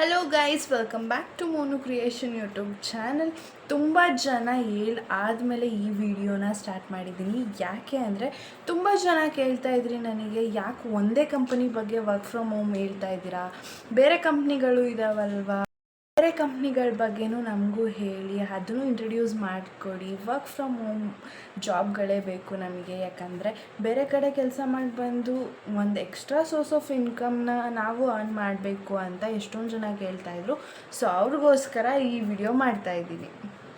Hello guys welcome back to Monu creation YouTube channel ತುಂಬ ಜನ ಹೇಳಿ ಆದಮೇಲೆ ಈ ವಿಡಿಯೋನ ಸ್ಟಾರ್ಟ್ ಮಾಡಿದ್ದೀನಿ. ಯಾಕೆ ಅಂದರೆ ತುಂಬ ಜನ ಕೇಳ್ತಾ ಇದ್ರಿ ನನಗೆ, ಯಾಕೆ ಒಂದೇ ಕಂಪನಿ ಬಗ್ಗೆ ವರ್ಕ್ ಫ್ರಮ್ ಹೋಮ್ ಹೇಳ್ತಾ ಇದ್ದೀರಾ? ಬೇರೆ ಕಂಪ್ನಿಗಳು ಇದಾವಲ್ವಾ? ಬೇರೆ ಕಂಪ್ನಿಗಳ ಬಗ್ಗೆನೂ ನಮಗೂ ಹೇಳಿ, ಅದನ್ನು ಇಂಟ್ರಡ್ಯೂಸ್ ಮಾಡಿಕೊಡಿ. ವರ್ಕ್ ಫ್ರಮ್ ಹೋಮ್ ಜಾಬ್ಗಳೇ ಬೇಕು ನಮಗೆ. ಯಾಕಂದರೆ ಬೇರೆ ಕಡೆ ಕೆಲಸ ಮಾಡಿ ಬಂದು ಒಂದು ಎಕ್ಸ್ಟ್ರಾ ಸೋರ್ಸ್ ಆಫ್ ಇನ್ಕಮ್ನ ನಾವು ಅರ್ನ್ ಮಾಡಬೇಕು ಅಂತ ಎಷ್ಟೊಂದು ಜನ ಕೇಳ್ತಾಯಿದ್ರು ಸೊ ಅವ್ರಿಗೋಸ್ಕರ ಈ ವಿಡಿಯೋ ಮಾಡ್ತಾಯಿದ್ದೀನಿ ಸೊ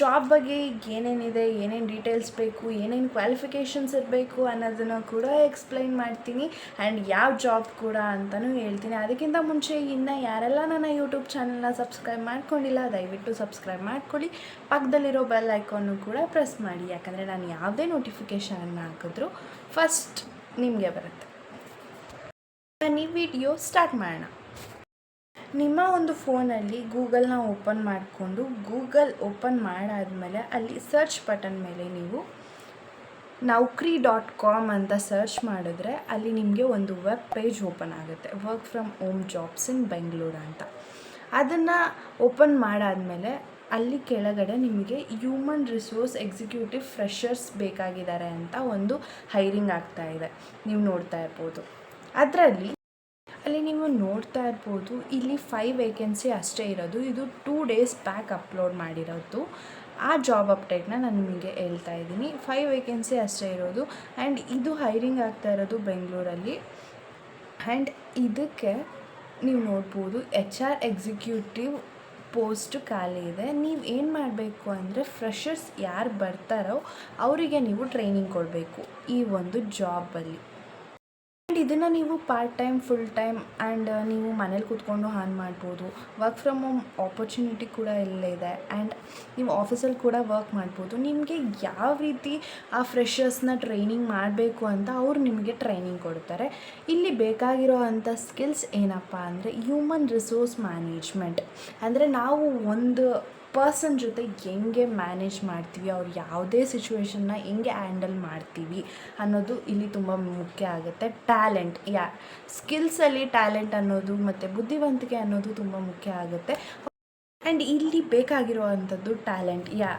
ಜಾಬ್ ಬಗ್ಗೆ ಏನೇನಿದೆ, ಏನೇನು ಡೀಟೇಲ್ಸ್ ಬೇಕು, ಏನೇನು ಕ್ವಾಲಿಫಿಕೇಷನ್ಸ್ ಇರಬೇಕು ಅನ್ನೋದನ್ನು ಕೂಡ ಎಕ್ಸ್ಪ್ಲೈನ್ ಮಾಡ್ತೀನಿ. ಆ್ಯಂಡ್ ಯಾವ ಜಾಬ್ ಕೂಡ ಅಂತಲೂ ಹೇಳ್ತೀನಿ. ಅದಕ್ಕಿಂತ ಮುಂಚೆ ಇನ್ನು ಯಾರೆಲ್ಲ ನನ್ನ ಯೂಟ್ಯೂಬ್ ಚಾನಲ್ನ ಸಬ್ಸ್ಕ್ರೈಬ್ ಮಾಡ್ಕೊಂಡಿಲ್ಲ, ದಯವಿಟ್ಟು ಸಬ್ಸ್ಕ್ರೈಬ್ ಮಾಡ್ಕೊಳ್ಳಿ. ಪಕ್ಕದಲ್ಲಿರೋ ಬೆಲ್ ಐಕಾನ್ನು ಕೂಡ ಪ್ರೆಸ್ ಮಾಡಿ. ಯಾಕಂದರೆ ನಾನು ಯಾವುದೇ ನೋಟಿಫಿಕೇಷನ್ ಹಾಕಿದ್ರು ಫಸ್ಟ್ ನಿಮಗೆ ಬರುತ್ತೆ. ನೀವು ವಿಡಿಯೋ ಸ್ಟಾರ್ಟ್ ಮಾಡೋಣ. ನಿಮ್ಮ ಒಂದು ಫೋನಲ್ಲಿ ಗೂಗಲ್ನ ಓಪನ್ ಮಾಡಿಕೊಂಡು ಗೂಗಲ್ ಓಪನ್ ಮಾಡಾದಮೇಲೆ ಅಲ್ಲಿ ಸರ್ಚ್ ಬಟನ್ ಮೇಲೆ ನೀವು ನೌಕ್ರಿ ಡಾಟ್ ಕಾಮ್ ಅಂತ ಸರ್ಚ್ ಮಾಡಿದ್ರೆ ಅಲ್ಲಿ ನಿಮಗೆ ಒಂದು ವೆಬ್ ಪೇಜ್ ಓಪನ್ ಆಗುತ್ತೆ. Work from home jobs in Bengaluru ಅಂತ. ಅದನ್ನು ಓಪನ್ ಮಾಡಾದಮೇಲೆ ಅಲ್ಲಿ ಕೆಳಗಡೆ ನಿಮಗೆ ಹ್ಯೂಮನ್ ರಿಸೋರ್ಸ್ ಎಕ್ಸಿಕ್ಯೂಟಿವ್ ಫ್ರೆಷರ್ಸ್ ಬೇಕಾಗಿದ್ದಾರೆ ಅಂತ ಒಂದು ಹೈರಿಂಗ್ ಆಗ್ತಾ ಇದೆ. ನೀವು ನೋಡ್ತಾ ಇರ್ಬೋದು. ಅದರಲ್ಲಿ ಅಲ್ಲಿ ನೀವು ನೋಡ್ತಾ ಇರ್ಬೋದು, ಇಲ್ಲಿ ಫೈವ್ ವೇಕೆನ್ಸಿ ಅಷ್ಟೇ ಇರೋದು. ಇದು ಟೂ ಡೇಸ್ ಬ್ಯಾಕ್ ಅಪ್ಲೋಡ್ ಮಾಡಿರೋದು. ಆ ಜಾಬ್ ಅಪ್ಡೇಟ್ನ ನಾನು ನಿಮಗೆ ಹೇಳ್ತಾ ಇದ್ದೀನಿ. ಫೈವ್ ವೇಕೆನ್ಸಿ ಅಷ್ಟೇ ಇರೋದು. ಆ್ಯಂಡ್ ಇದು ಹೈರಿಂಗ್ ಆಗ್ತಾ ಇರೋದು ಬೆಂಗಳೂರಲ್ಲಿ. ಆ್ಯಂಡ್ ಇದಕ್ಕೆ ನೀವು ನೋಡ್ಬೋದು ಎಚ್ ಆರ್ ಎಕ್ಸಿಕ್ಯೂಟಿವ್ ಪೋಸ್ಟ್ ಖಾಲಿ ಇದೆ. ನೀವು ಏನು ಮಾಡಬೇಕು ಅಂದರೆ ಫ್ರೆಷರ್ಸ್ ಯಾರು ಬರ್ತಾರೋ ಅವರಿಗೆ ನೀವು ಟ್ರೈನಿಂಗ್ ಕೊಡಬೇಕು ಈ ಒಂದು ಜಾಬಲ್ಲಿ ಇದನ್ನು ನೀವು part time full time and ನೀವು ಮನೇಲಿ ಕೂತ್ಕೊಂಡು ಆನ್ ಮಾಡ್ಬೋದು. ವರ್ಕ್ ಫ್ರಮ್ ಹೋಮ್ ಆಪರ್ಚುನಿಟಿ ಕೂಡ ಇಲ್ಲೇ ಇದೆ ಆ್ಯಂಡ್ ನೀವು ಆಫೀಸಲ್ಲಿ ಕೂಡ ವರ್ಕ್ ಮಾಡ್ಬೋದು. ನಿಮಗೆ ಯಾವ ರೀತಿ ಆ ಫ್ರೆಷರ್ಸ್ನ ಟ್ರೈನಿಂಗ್ ಮಾಡಬೇಕು ಅಂತ ಅವರು ನಿಮಗೆ ಟ್ರೈನಿಂಗ್ ಕೊಡ್ತಾರೆ. ಇಲ್ಲಿ ಬೇಕಾಗಿರೋ ಅಂಥ ಸ್ಕಿಲ್ಸ್ ಏನಪ್ಪ ಅಂದರೆ ಹ್ಯೂಮನ್ ರಿಸೋರ್ಸ್ ಮ್ಯಾನೇಜ್ಮೆಂಟ್ ಅಂದರೆ ನಾವು ಒಂದು ಪರ್ಸನ್ ಜೊತೆ ಹೆಂಗೆ ಮ್ಯಾನೇಜ್ ಮಾಡ್ತೀವಿ, ಅವ್ರು ಯಾವುದೇ ಸಿಚುವೇಶನ್ನ ಹೆಂಗೆ ಹ್ಯಾಂಡಲ್ ಮಾಡ್ತೀವಿ ಅನ್ನೋದು ಇಲ್ಲಿ ತುಂಬ ಮುಖ್ಯ ಆಗುತ್ತೆ. ಟ್ಯಾಲೆಂಟ್ ಯಾ ಸ್ಕಿಲ್ಸಲ್ಲಿ ಟ್ಯಾಲೆಂಟ್ ಅನ್ನೋದು ಮತ್ತು ಬುದ್ಧಿವಂತಿಕೆ ಅನ್ನೋದು ತುಂಬ ಮುಖ್ಯ ಆಗುತ್ತೆ. ಆ್ಯಂಡ್ ಇಲ್ಲಿ ಬೇಕಾಗಿರುವಂಥದ್ದು ಟ್ಯಾಲೆಂಟ್ ಯಾ,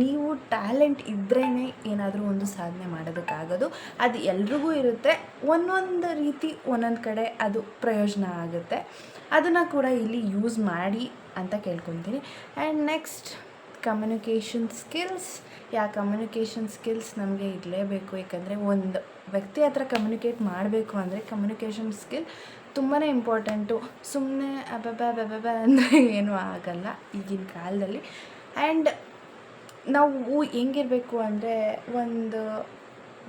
ನೀವು ಟ್ಯಾಲೆಂಟ್ ಇದ್ರೇ ಏನಾದರೂ ಒಂದು ಸಾಧನೆ ಮಾಡೋದಕ್ಕಾಗೋದು. ಅದು ಎಲ್ರಿಗೂ ಇರುತ್ತೆ. ಒಂದೊಂದು ರೀತಿ, ಒಂದೊಂದು ಕಡೆ ಅದು ಪ್ರಯೋಜನ ಆಗುತ್ತೆ. ಅದನ್ನು ಕೂಡ ಇಲ್ಲಿ ಯೂಸ್ ಮಾಡಿ ಅಂತ ಕೇಳ್ಕೊತೀನಿ and next communication skills yeah communication skills ನಮಗೆ ಇರಲೇಬೇಕು. ಯಾಕಂದರೆ ಒಂದು ವ್ಯಕ್ತಿ ಹತ್ರ ಕಮ್ಯುನಿಕೇಟ್ ಮಾಡಬೇಕು ಅಂದರೆ ಕಮ್ಯುನಿಕೇಷನ್ ಸ್ಕಿಲ್ ತುಂಬಾ ಇಂಪಾರ್ಟೆಂಟು ಸುಮ್ಮನೆ ಅಬಬ ಬಬಬ ಅಂದರೆ ಏನೂ ಆಗಲ್ಲ ಈಗಿನ ಕಾಲದಲ್ಲಿ. ಆ್ಯಂಡ್ ನಾವು ಹೆಂಗಿರಬೇಕು ಅಂದರೆ ಒಂದು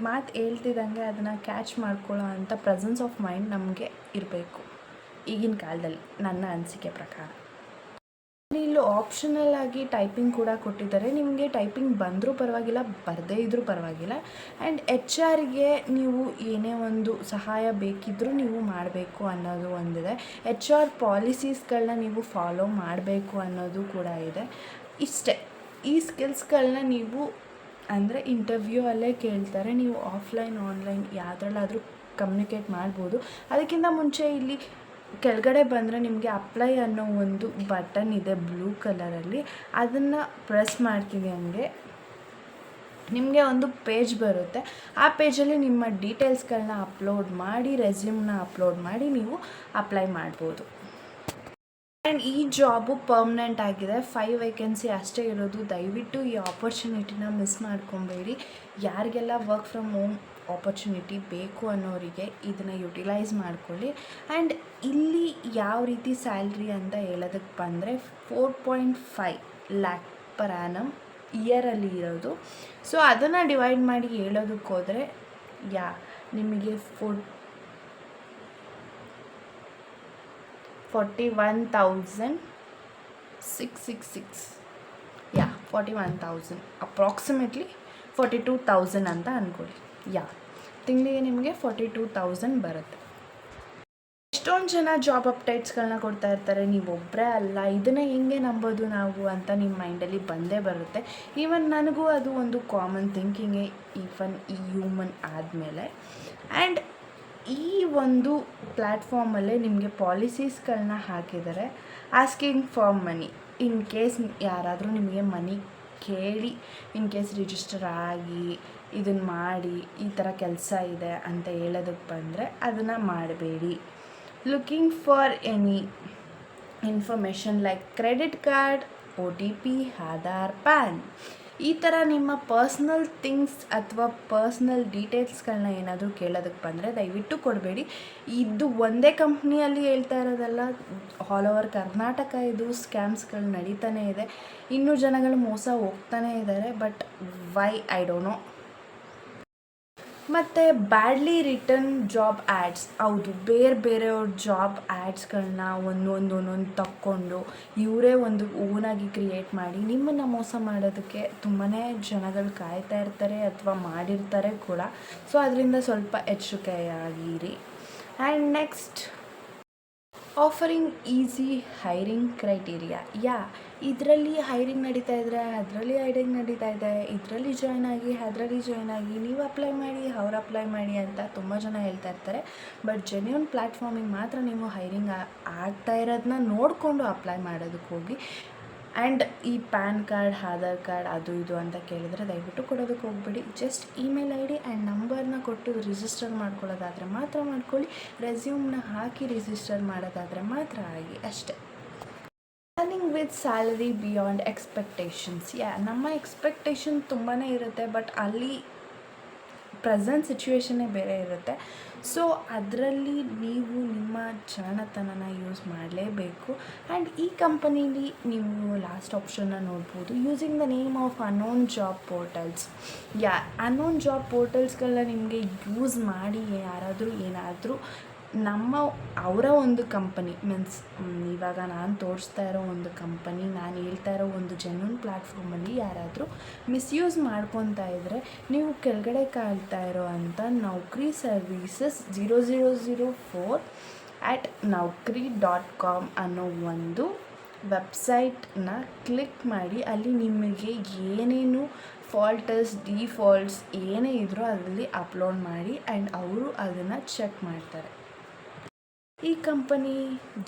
ಮಾತು ಹೇಳ್ತಿದ್ದಂಗೆ ಅದನ್ನು ಕ್ಯಾಚ್ ಮಾಡ್ಕೊಳ್ಳೋ ಅಂಥ ಪ್ರೆಸೆನ್ಸ್ ಆಫ್ ಮೈಂಡ್ ನಮಗೆ ಇರಬೇಕು ಈಗಿನ ಕಾಲದಲ್ಲಿ, ನನ್ನ ಅನಿಸಿಕೆ ಪ್ರಕಾರ. ಇಲ್ಲಿ ಆಪ್ಷನಲ್ ಆಗಿ ಟೈಪಿಂಗ್ ಕೂಡ ಕೊಟ್ಟಿದ್ದಾರೆ. ನಿಮಗೆ ಟೈಪಿಂಗ್ ಬಂದರೂ ಪರವಾಗಿಲ್ಲ, ಬರದೇ ಇದ್ದರೂ ಪರವಾಗಿಲ್ಲ. ಆ್ಯಂಡ್ ಎಚ್ ಆರ್ಗೆ ನೀವು ಏನೇ ಒಂದು ಸಹಾಯ ಬೇಕಿದ್ದರೂ ನೀವು ಮಾಡಬೇಕು ಅನ್ನೋದು ಒಂದಿದೆ. ಎಚ್ ಆರ್ ಪಾಲಿಸೀಸ್ಗಳನ್ನ ನೀವು ಫಾಲೋ ಮಾಡಬೇಕು ಅನ್ನೋದು ಕೂಡ ಇದೆ. ಇಷ್ಟೇ. ಈ ಸ್ಕಿಲ್ಸ್ಗಳನ್ನ ನೀವು ಅಂದರೆ ಇಂಟರ್ವ್ಯೂ ಅಲ್ಲೇ ಕೇಳ್ತಾರೆ. ನೀವು ಆಫ್ಲೈನ್ ಆನ್ಲೈನ್ ಯಾವುದ್ರಲ್ಲಾದರೂ ಕಮ್ಯುನಿಕೇಟ್ ಮಾಡ್ಬೋದು. ಅದಕ್ಕಿಂತ ಮುಂಚೆ ಇಲ್ಲಿ ಕೆಳಗಡೆ ಬಂದರೆ ನಿಮಗೆ ಅಪ್ಲೈ ಅನ್ನೋ ಒಂದು ಬಟನ್ ಇದೆ ಬ್ಲೂ ಕಲರಲ್ಲಿ ಅದನ್ನು ಪ್ರೆಸ್ ಮಾಡ್ತೀವಿ ಹಂಗೆ. ನಿಮಗೆ ಒಂದು ಪೇಜ್ ಬರುತ್ತೆ. ಆ ಪೇಜಲ್ಲಿ ನಿಮ್ಮ ಡೀಟೇಲ್ಸ್ಗಳನ್ನ ಅಪ್ಲೋಡ್ ಮಾಡಿ ರೆಸ್ಯೂಮ್ನ ಅಪ್ಲೋಡ್ ಮಾಡಿ ನೀವು ಅಪ್ಲೈ ಮಾಡ್ಬೋದು. ಆ್ಯಂಡ್ ಈ ಜಾಬು ಪರ್ಮನೆಂಟ್ ಆಗಿದೆ. ಫೈವ್ ವೇಕೆನ್ಸಿ ಅಷ್ಟೇ ಇರೋದು. ದಯವಿಟ್ಟು ಈ ಆಪರ್ಚುನಿಟಿನ ಮಿಸ್ ಮಾಡ್ಕೊಬೇಡಿ. ಯಾರಿಗೆಲ್ಲ ವರ್ಕ್ ಫ್ರಮ್ ಹೋಮ್ ಆಪರ್ಚುನಿಟಿ ಬೇಕು ಅನ್ನೋರಿಗೆ ಇದನ್ನು ಯುಟಿಲೈಸ್ ಮಾಡ್ಕೊಳ್ಳಿ. ಆ್ಯಂಡ್ ಇಲ್ಲಿ ಯಾವ ರೀತಿ ಸ್ಯಾಲ್ರಿ ಅಂತ ಹೇಳೋದಕ್ಕೆ ಬಂದರೆ four point five lakh per annum ಇಯರಲ್ಲಿ ಇರೋದು. ಸೊ ಅದನ್ನು ಡಿವೈಡ್ ಮಾಡಿ ಹೇಳೋದಕ್ಕೆ ಹೋದರೆ ಯಾ, ನಿಮಗೆ four forty one thousand six six six yeah forty one thousand approximately forty two thousand ಅಂತ ಅಂದ್ಕೊಳ್ಳಿ ಯಾ ತಿಂಗಳಿಗೆ ನಿಮಗೆ ಫೋರ್ಟಿ ಟೂ ತೌಸಂಡ್ ಬರುತ್ತೆ. ಎಷ್ಟೊಂದು ಜನ ಜಾಬ್ ಅಪ್ಡೇಟ್ಸ್ಗಳನ್ನ ಕೊಡ್ತಾ ಇರ್ತಾರೆ ನೀವು ಒಬ್ಬರೇ ಅಲ್ಲ, ಇದನ್ನು ಹೆಂಗೆ ನಂಬೋದು ನಾವು ಅಂತ ನಿಮ್ಮ ಮೈಂಡಲ್ಲಿ ಬಂದೇ ಬರುತ್ತೆ. ಈವನ್ ನನಗೂ ಅದು ಒಂದು ಕಾಮನ್ ಥಿಂಕಿಂಗೇ ಈವನ್ ಈ ಹ್ಯೂಮನ್ ಆದಮೇಲೆ. ಆ್ಯಂಡ್ ಈ ಒಂದು ಪ್ಲ್ಯಾಟ್ಫಾರ್ಮಲ್ಲೇ ನಿಮಗೆ ಪಾಲಿಸೀಸ್ಗಳನ್ನ ಹಾಕಿದ್ದಾರೆ. Asking for money. In case ಯಾರಾದರೂ ನಿಮಗೆ ಮನಿ ಕೇಳಿ, ಇನ್ ಕೇಸ್ ರಿಜಿಸ್ಟರ್ ಆಗಿ ಇದನ್ನು ಮಾಡಿ, ಈ ಥರ ಕೆಲಸ ಇದೆ ಅಂತ ಹೇಳೋದಕ್ಕೆ ಬಂದರೆ ಅದನ್ನು ಮಾಡಬೇಡಿ. Looking for any information like credit card O T P Aadhaar PAN ಈ ಥರ ನಿಮ್ಮ ಪರ್ಸ್ನಲ್ ಥಿಂಗ್ಸ್ ಅಥವಾ ಪರ್ಸ್ನಲ್ ಡೀಟೇಲ್ಸ್ಗಳನ್ನ ಏನಾದರೂ ಕೇಳೋದಕ್ಕೆ ಬಂದರೆ ದಯವಿಟ್ಟು ಕೊಡಬೇಡಿ. ಇದು ಒಂದೇ ಕಂಪ್ನಿಯಲ್ಲಿ ಹೇಳ್ತಾ ಇರೋದಲ್ಲ ಆಲ್ ಓವರ್ ಕರ್ನಾಟಕ ಇದು ಸ್ಕ್ಯಾಮ್ಸ್ಗಳು ನಡೀತಾನೇ ಇದೆ. ಇನ್ನೂ ಜನಗಳು ಮೋಸ ಹೋಗ್ತಾನೇ ಇದ್ದಾರೆ but why I don't know ಮತ್ತು ಬ್ಯಾಡ್ಲಿ ರಿಟರ್ನ್ ಜಾಬ್ ಆ್ಯಡ್ಸ್ ಹೌದು, ಬೇರೆ ಬೇರೆಯವ್ರ ಜಾಬ್ ಆ್ಯಡ್ಸ್ಗಳನ್ನ ಒಂದೊಂದು ಒಂದೊಂದು ತಕ್ಕೊಂಡು ಇವರೇ ಒಂದು ಓನಾಗಿ ಕ್ರಿಯೇಟ್ ಮಾಡಿ ನಿಮ್ಮನ್ನು ಮೋಸ ಮಾಡೋದಕ್ಕೆ ತುಂಬಾ ಜನಗಳು ಕಾಯ್ತಾ ಇರ್ತಾರೆ ಅಥವಾ ಮಾಡಿರ್ತಾರೆ ಕೂಡ. ಸೊ ಅದರಿಂದ ಸ್ವಲ್ಪ ಎಚ್ಚರಿಕೆಯಾಗಿರಿ. And next offering easy hiring criteria yeah ಇದರಲ್ಲಿ ಹೈರಿಂಗ್ ನಡೀತಾ ಇದ್ದರೆ ಅದರಲ್ಲಿ ಹೈರಿಂಗ್ ನಡೀತಾ ಇದೆ. ಇದರಲ್ಲಿ ಜಾಯ್ನ್ ಆಗಿ, ಅದರಲ್ಲಿ ಜಾಯ್ನ್ ಆಗಿ, ನೀವು ಅಪ್ಲೈ ಮಾಡಿ, ಅವ್ರು ಅಪ್ಲೈ ಮಾಡಿ ಅಂತ ತುಂಬ ಜನ ಹೇಳ್ತಾ ಇರ್ತಾರೆ. ಬಟ್ ಜೆನ್ಯೂನ್ ಪ್ಲ್ಯಾಟ್ಫಾರ್ಮಿಗೆ ಮಾತ್ರ ನೀವು ಹೈರಿಂಗ್ ಆಗ್ತಾ ಇರೋದನ್ನ ನೋಡಿಕೊಂಡು ಅಪ್ಲೈ ಮಾಡೋದಕ್ಕೆ ಹೋಗಿ. ಆ್ಯಂಡ್ ಈ ಪ್ಯಾನ್ ಕಾರ್ಡ್, ಆಧಾರ್ ಕಾರ್ಡ್, ಅದು ಇದು ಅಂತ ಕೇಳಿದರೆ ದಯವಿಟ್ಟು ಕೊಡೋದಕ್ಕೆ ಹೋಗ್ಬೇಡಿ. Just email I D and ನಂಬರ್ನ ಕೊಟ್ಟು ರಿಜಿಸ್ಟರ್ ಮಾಡ್ಕೊಳ್ಳೋದಾದರೆ ಮಾತ್ರ ಮಾಡ್ಕೊಳ್ಳಿ. ರೆಸ್ಯೂಮ್ನ ಹಾಕಿ ರಿಜಿಸ್ಟರ್ ಮಾಡೋದಾದರೆ ಮಾತ್ರ ಆಗಿ ಅಷ್ಟೇ. Planning with salary beyond expectations yeah ನಮ್ಮ ಎಕ್ಸ್ಪೆಕ್ಟೇಷನ್ ತುಂಬಾ ಇರುತ್ತೆ ಬಟ್ ಅಲ್ಲಿ ಪ್ರೆಸೆಂಟ್ ಸಿಚುವೇಶನ್ನೇ ಬೇರೆ ಇರುತ್ತೆ. ಸೊ, ಅದರಲ್ಲಿ ನೀವು ನಿಮ್ಮ ಜಾಣತನನ ಯೂಸ್ ಮಾಡಲೇಬೇಕು. ಆ್ಯಂಡ್ ಈ ಕಂಪನೀಲಿ ನೀವು ಲಾಸ್ಟ್ ಆಪ್ಷನ್ನ ನೋಡ್ಬೋದು. Using the name of unknown job portals yeah unknown job ಪೋರ್ಟಲ್ಸ್ಗಳನ್ನ ನಿಮಗೆ ಯೂಸ್ ಮಾಡಿ ಯಾರಾದರೂ ಏನಾದರೂ ನಮ್ಮ ಅವರ ಒಂದು ಕಂಪನಿ, ಮೀನ್ಸ್ ಇವಾಗ ನಾನು ತೋರಿಸ್ತಾ ಇರೋ ಒಂದು ಕಂಪನಿ, ನಾನು ಹೇಳ್ತಾ ಇರೋ ಒಂದು ಜೆನ್ಯೂನ್ ಪ್ಲ್ಯಾಟ್ಫಾರ್ಮಲ್ಲಿ ಯಾರಾದರೂ ಮಿಸ್ಯೂಸ್ ಮಾಡ್ಕೊತಾ ಇದ್ದರೆ ನೀವು ಕೆಳಗಡೆ ಕಾಯ್ತಾ ಇರೋ ಅಂಥ Naukri services zero zero zero four at Naukri dot com ಅನ್ನೋ ಒಂದು ವೆಬ್ಸೈಟ್ನ ಕ್ಲಿಕ್ ಮಾಡಿ, ಅಲ್ಲಿ ನಿಮಗೆ ಏನೇನು ಫಾಲ್ಟಸ್ ಡಿಫಾಲ್ಟ್ಸ್ ಏನೇ ಇದ್ದರೂ ಅದರಲ್ಲಿ ಅಪ್ಲೋಡ್ ಮಾಡಿ ಆ್ಯಂಡ್ ಅವರು ಅದನ್ನು ಚೆಕ್ ಮಾಡ್ತಾರೆ. ಈ ಕಂಪನಿ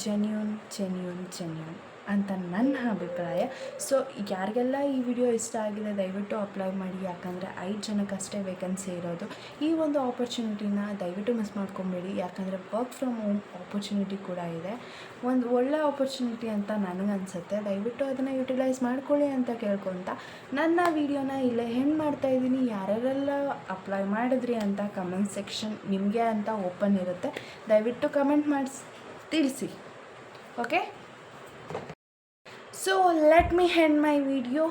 ಜೆನ್ಯೂನ್ ಜೆನ್ಯೂನ್ ಜೆನ್ಯೂನ್ ಅಂತ ನನ್ನ ಅಭಿಪ್ರಾಯ. ಸೊ ಯಾರಿಗೆಲ್ಲ ಈ ವಿಡಿಯೋ ಇಷ್ಟ ಆಗಿದೆ, ದಯವಿಟ್ಟು ಅಪ್ಲೈ ಮಾಡಿ. ಯಾಕಂದರೆ ಐದು ಜನಕ್ಕಷ್ಟೇ ವೇಕೆನ್ಸಿ ಇರೋದು. ಈ ಒಂದು ಆಪರ್ಚುನಿಟಿನ ದಯವಿಟ್ಟು ಮಿಸ್ ಮಾಡ್ಕೊಬೇಡಿ. ಯಾಕಂದರೆ ವರ್ಕ್ ಫ್ರಮ್ ಹೋಮ್ ಆಪರ್ಚುನಿಟಿ ಕೂಡ ಇದೆ. ಒಂದು ಒಳ್ಳೆ ಆಪರ್ಚುನಿಟಿ ಅಂತ ನನಗನ್ಸುತ್ತೆ ದಯವಿಟ್ಟು ಅದನ್ನು ಯುಟಿಲೈಸ್ ಮಾಡ್ಕೊಳ್ಳಿ ಅಂತ ಕೇಳ್ಕೊತ ನನ್ನ ವಿಡಿಯೋನ ಇಲ್ಲೇ ಹೆಣ್ಣು ಮಾಡ್ತಾಯಿದ್ದೀನಿ ಯಾರ್ಯಾರೆಲ್ಲ ಅಪ್ಲೈ ಮಾಡಿದ್ರಿ ಅಂತ ಕಮೆಂಟ್ ಸೆಕ್ಷನ್ ನಿಮಗೆ ಅಂತ ಓಪನ್ ಇರುತ್ತೆ. ದಯವಿಟ್ಟು ಕಮೆಂಟ್ ಮಾಡಿಸಿ, ತಿಳಿಸಿ. Okay let me end my video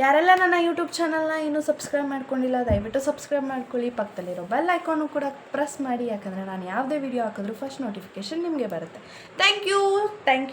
ಯಾರೆಲ್ಲ ನನ್ನ ಯೂಟ್ಯೂಬ್ ಚಾನಲ್ನ ಇನ್ನೂ ಸಬ್ಸ್ಕ್ರೈಬ್ ಮಾಡ್ಕೊಂಡಿಲ್ಲ, ದಯವಿಟ್ಟು ಸಬ್ಸ್ಕ್ರೈಬ್ ಮಾಡ್ಕೊಳ್ಳಿ. ಪಕ್ಕದಲ್ಲಿರೋ ಬೆಲ್ ಐಕಾನು ಕೂಡ ಪ್ರೆಸ್ ಮಾಡಿ. ಯಾಕಂದರೆ ನಾನು ಯಾವುದೇ ವಿಡಿಯೋ ಹಾಕಿದ್ರು ಫಸ್ಟ್ ನೋಟಿಫಿಕೇಶನ್ ನಿಮಗೆ ಬರುತ್ತೆ. Thank you thank you